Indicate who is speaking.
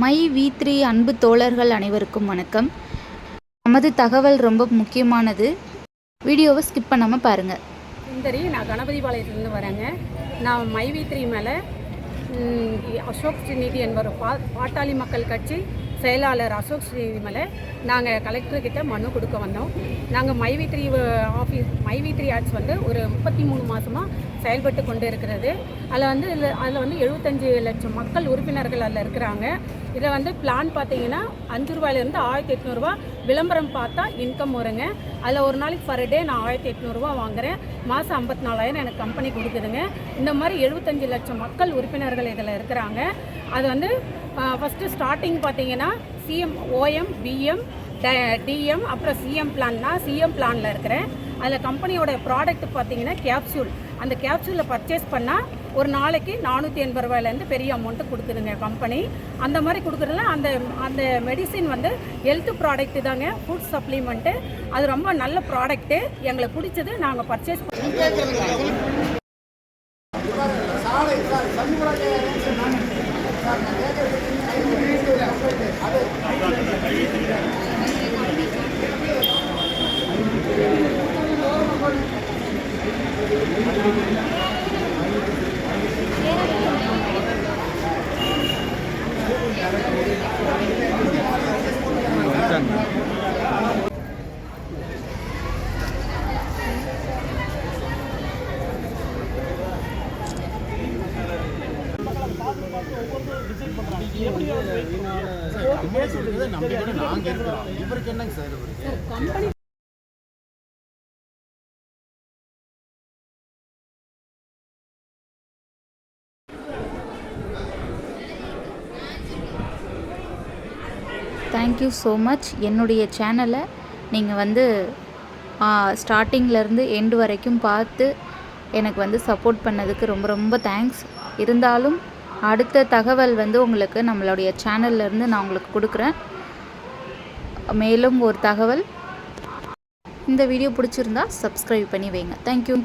Speaker 1: My we three அன்பு தோழர்கள் அனைவருக்கும் வணக்கம். நமது தகவல் ரொம்ப முக்கியமானது. வீடியோவை ஸ்கிப் பண்ணாமல் பாருங்கள்
Speaker 2: சுந்தரி நான் கணபதிபாளையத்துலேருந்து வரேங்க. நான் மைவி த்ரீ மேலே அசோக் ஸ்ரீநிதி என்பவர் பா பாட்டாளி மக்கள் கட்சி செயலாளர் அசோக் ஸ்ரீநிதி நாங்கள் கலெக்டர்கிட்ட மனு கொடுக்க வந்தோம். நாங்கள் MyV three office MyV three ads வந்து ஒரு முப்பத்தி மூணு மாதமாக செயல்பட்டு கொண்டு இருக்கிறது. அதில் வந்து இதில் அதில் வந்து எழுபத்தஞ்சு லட்சம் மக்கள் உறுப்பினர்கள் அதில் இருக்கிறாங்க. இதில் வந்து பிளான் பார்த்தீங்கன்னா அஞ்சு ரூபாயிலேருந்து ஆயிரத்தி எட்நூறுபா விளம்பரம் பார்த்தா இன்கம் வருங்க. அதில் ஒரு நாளைக்கு பர் டே நான் ஆயிரத்தி எட்நூறுபா வாங்குகிறேன் மாதம் ஐம்பத்தி நாலாயிரம் எனக்கு கம்பெனி கொடுக்குதுங்க. இந்த மாதிரி எழுபத்தஞ்சு லட்சம் மக்கள் உறுப்பினர்கள் இதில் இருக்கிறாங்க. அது வந்து ஃபஸ்ட்டு ஸ்டார்டிங் பார்த்தீங்கன்னா சிஎம் ஓஎம் பிஎம் டிஎம் அப்புறம் சிஎம் பிளான்னா சிஎம் பிளானில் இருக்கிறேன். அதில் கம்பெனியோட ப்ராடக்ட் பார்த்தீங்கன்னா கேப்சூல் அந்த கேப்சூலை பர்ச்சேஸ் பண்ணால் ஒரு நாளைக்கு நானூற்றி எண்பது ரூபாயிலேருந்து பெரிய அமௌண்ட்டு கொடுக்குதுங்க கம்பெனி அந்த மாதிரி கொடுக்குறதுல அந்த அந்த மெடிசின் வந்து ஹெல்த் ப்ராடக்ட்டு தாங்க ஃபுட் சப்ளிமெண்ட்டு அது ரொம்ப நல்ல ப்ராடக்ட்டு எங்களுக்கு பிடிச்சது நாங்கள் பர்ச்சேஸ்
Speaker 3: பண்ணுவோம் இவருக்கு என்னங்க சார் இவருக்கு
Speaker 1: தேங்க்யூ ஸோ மச் என்னுடைய சேனலை நீங்கள் வந்து ஸ்டார்டிங்லேருந்து எண்டு வரைக்கும் பார்த்து எனக்கு வந்து சப்போர்ட் பண்ணதுக்கு ரொம்ப ரொம்ப தேங்க்ஸ் இருந்தாலும் அடுத்த தகவல் வந்து உங்களுக்கு நம்மளுடைய சேனல்லேருந்து நான் உங்களுக்கு கொடுக்குறேன். மேலும் ஒரு தகவல். இந்த வீடியோ பிடிச்சிருந்தா சப்ஸ்கிரைப் பண்ணி வைங்க. தேங்க்யூ